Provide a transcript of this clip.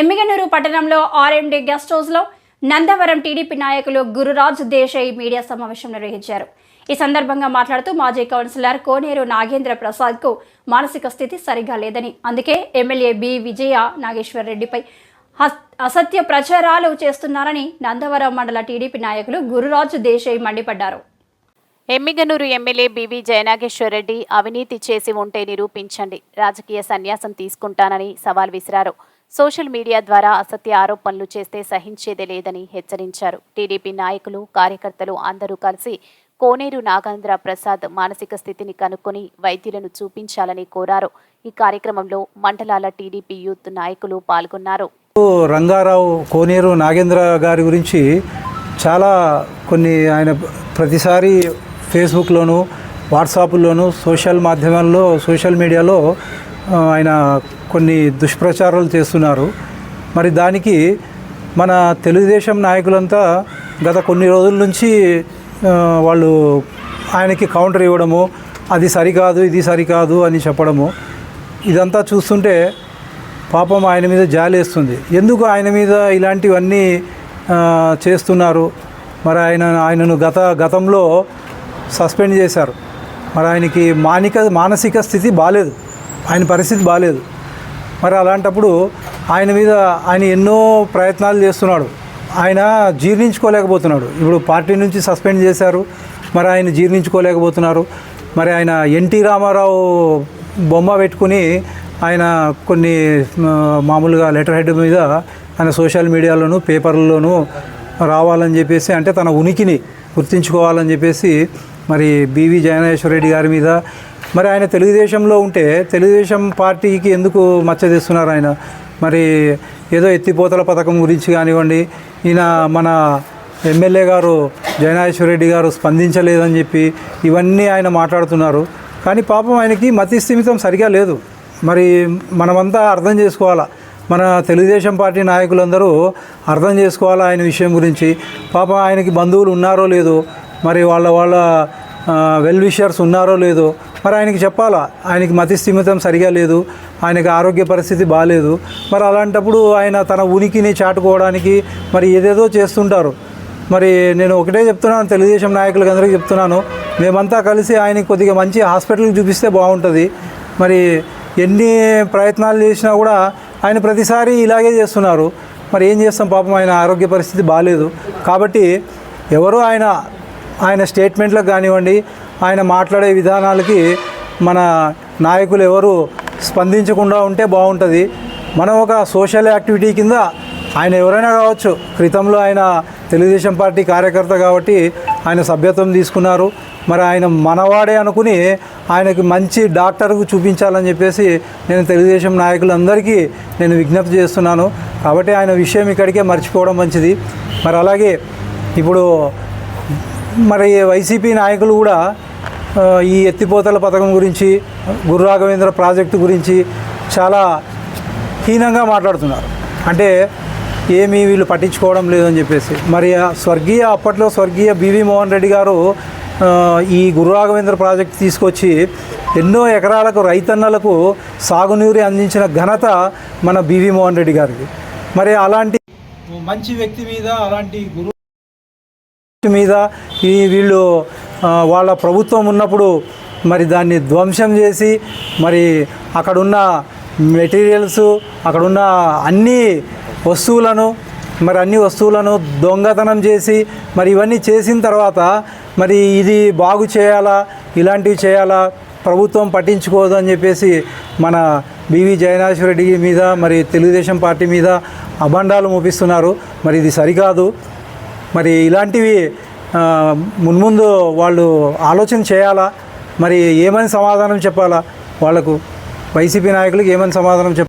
ఎమ్మిగనూరు పట్టణంలో RMD guest హౌస్లో Nandavaram TDP నాయకులు గురురాజ్ దేశాయ్ మీడియా సమావేశం నిర్వహించారు. ఈ సందర్భంగా మాట్లాడుతూ మాజీ కౌన్సిలర్ కోనేరు నాగేంద్ర ప్రసాద్కు మానసిక స్థితి సరిగా లేదని. అందుకే ఎమ్మెల్యే బి విజయ నాగేశ్వర్ రెడ్డిపై అసత్య ప్రచారాలు చేస్తున్నారని నందవరం మండల టీడీపీ నాయకులు గురురాజ్ దేశాయ్ మండిపడ్డారు. ఎమ్మిగనూరు ఎమ్మెల్యే బివి జయనాగేశ్వరరెడ్డి అవినీతి చేసి ఉంటే నిరూపించండి. రాజకీయ సన్యాసం తీసుకుంటానని సవాల్ విసిరారు. సోషల్ మీడియా ద్వారా అసత్య ఆరోపణలు చేస్తే సహించేదే లేదని హెచ్చరించారు. టీడీపీ నాయకులు కార్యకర్తలు అందరూ కలిసి కోనేరు నాగేంద్ర ప్రసాద్ మానసిక స్థితిని కనుక్కొని వైద్యులను చూపించాలని కోరారు. ఈ కార్యక్రమంలో మండలాల టీడీపీ యూత్ నాయకులు పాల్గొన్నారు. రంగారావు కోనేరు నాగేంద్ర గారి గురించి చాలా కొన్ని ఆయన ప్రతిసారి ఫేస్బుక్లోను వాట్సాప్లోను సోషల్ మాధ్యమాల్లో సోషల్ మీడియాలో ఆయన కొన్ని దుష్ప్రచారాలు చేస్తున్నారు. మరి దానికి మన తెలుగుదేశం నాయకులంతా గత కొన్ని రోజుల నుంచి వాళ్ళు ఆయనకి కౌంటర్ ఇవ్వడము అది సరికాదు ఇది సరికాదు అని చెప్పడము. ఇదంతా చూస్తుంటే పాపం ఆయన మీద జాలేస్తుంది. ఎందుకు ఆయన మీద ఇలాంటివన్నీ చేస్తున్నారు? మరి ఆయన ఆయనను గత గతంలో సస్పెండ్ చేశారు. మరి ఆయనకి మానిక మానసిక స్థితి బాగాలేదు ఆయన పరిస్థితి బాగాలేదు మరి అలాంటప్పుడు ఆయన మీద ఆయన ఎన్నో ప్రయత్నాలు చేస్తున్నాడు. ఆయన జీర్ణించుకోలేకపోతున్నాడు. ఇప్పుడు పార్టీ నుంచి సస్పెండ్ చేశారు. మరి ఆయన జీర్ణించుకోలేకపోతున్నారు. మరి ఆయన ఎన్టీ రామారావు బొమ్మ పెట్టుకుని ఆయన కొన్ని మామూలుగా లెటర్ హెడ్ మీద ఆయన సోషల్ మీడియాలోను పేపర్లలోనూ రావాలని చెప్పేసి అంటే తన ఉనికిని గుర్తించుకోవాలని చెప్పేసి మరి బీవీ జయనేశ్వర రెడ్డి గారి మీద మరి ఆయన తెలుగుదేశంలో ఉంటే తెలుగుదేశం పార్టీకి ఎందుకు మచ్చ తెస్తున్నారు ఆయన? మరి ఏదో ఎత్తిపోతల పథకం గురించి కానివ్వండి ఈయన మన ఎమ్మెల్యే గారు జయనాశ్వర రెడ్డి గారు స్పందించలేదని చెప్పి ఇవన్నీ ఆయన మాట్లాడుతున్నారు. కానీ పాపం ఆయనకి మతి స్థిమితం సరిగా లేదు. మరి మనమంతా అర్థం చేసుకోవాలా? మన తెలుగుదేశం పార్టీ నాయకులందరూ అర్థం చేసుకోవాలా ఆయన విషయం గురించి? పాపం ఆయనకి బంధువులు ఉన్నారో లేదో మరి వాళ్ళ వాళ్ళ వెల్ విషర్స్ ఉన్నారో లేదో మరి ఆయనకి చెప్పాలా? ఆయనకి మతి స్థిమితం సరిగా లేదు ఆయనకి ఆరోగ్య పరిస్థితి బాగాలేదు మరి అలాంటప్పుడు ఆయన తన ఉనికిని చాటుకోవడానికి మరి ఏదేదో చేస్తుంటారు. మరి నేను ఒకటే చెప్తున్నాను తెలుగుదేశం నాయకులకు అందరికీ చెప్తున్నాను. మేమంతా కలిసి ఆయనకి కొద్దిగా మంచి హాస్పిటల్కి చూపిస్తే బాగుంటుంది. మరి ఎన్ని ప్రయత్నాలు చేసినా కూడా ఆయన ప్రతిసారి ఇలాగే చేస్తున్నారు. మరి ఏం చేస్తాం పాపం ఆయన ఆరోగ్య పరిస్థితి బాగాలేదు కాబట్టి ఎవరు ఆయన ఆయన స్టేట్మెంట్లకు కానివ్వండి ఆయన మాట్లాడే విధానాలకి మన నాయకులు ఎవరు స్పందించకుండా ఉంటే బాగుంటుంది. మనం ఒక సోషల్ యాక్టివిటీ కింద ఆయన ఎవరైనా కావచ్చు క్రితంలో ఆయన తెలుగుదేశం పార్టీ కార్యకర్త కాబట్టి ఆయన సభ్యత్వం తీసుకున్నారు. మరి ఆయన మనవాడే అనుకుని ఆయనకి మంచి డాక్టర్కు చూపించాలని చెప్పేసి నేను తెలుగుదేశం నాయకులందరికీ నేను విజ్ఞప్తి చేస్తున్నాను. కాబట్టి ఆయన విషయం ఇక్కడికే మర్చిపోవడం మంచిది. మరి అలాగే ఇప్పుడు మరి వైసీపీ నాయకులు కూడా ఈ ఎత్తిపోతల పథకం గురించి గురు రాఘవేంద్ర ప్రాజెక్టు గురించి చాలా హీనంగా మాట్లాడుతున్నారు. అంటే ఏమీ వీళ్ళు పట్టించుకోవడం లేదని చెప్పేసి. మరి స్వర్గీయ అప్పట్లో స్వర్గీయ బివి మోహన్ రెడ్డి గారు ఈ గురు రాఘవేంద్ర ప్రాజెక్ట్ తీసుకొచ్చి ఎన్నో ఎకరాలకు రైతన్నలకు సాగునీరు అందించిన ఘనత మన బివి మోహన్ రెడ్డి గారికి మరి అలాంటి మంచి వ్యక్తి మీద అలాంటి గురు మీద ఈ వీళ్ళు వాళ్ళ ప్రభుత్వం ఉన్నప్పుడు మరి దాన్ని ధ్వంసం చేసి మరి అక్కడున్న మెటీరియల్స్ అక్కడున్న అన్ని వస్తువులను మరి అన్ని వస్తువులను దొంగతనం చేసి మరి ఇవన్నీ చేసిన తర్వాత మరి ఇది బాగు చేయాలా ఇలాంటివి చేయాలా ప్రభుత్వం పట్టించుకోదు అని చెప్పేసి మన బివి జయనాశ్వర రెడ్డి మీద మరి తెలుగుదేశం పార్టీ మీద అభండాలు మోపిస్తున్నారు. మరి ఇది సరికాదు. మరి ఇలాంటివి మున్ముందు వాళ్ళు ఆలోచన చేయాలా? మరి ఏమని సమాధానం చెప్పాలా? వాళ్ళకు వైసీపీ నాయకులకు ఏమని సమాధానం చెప్పాలి?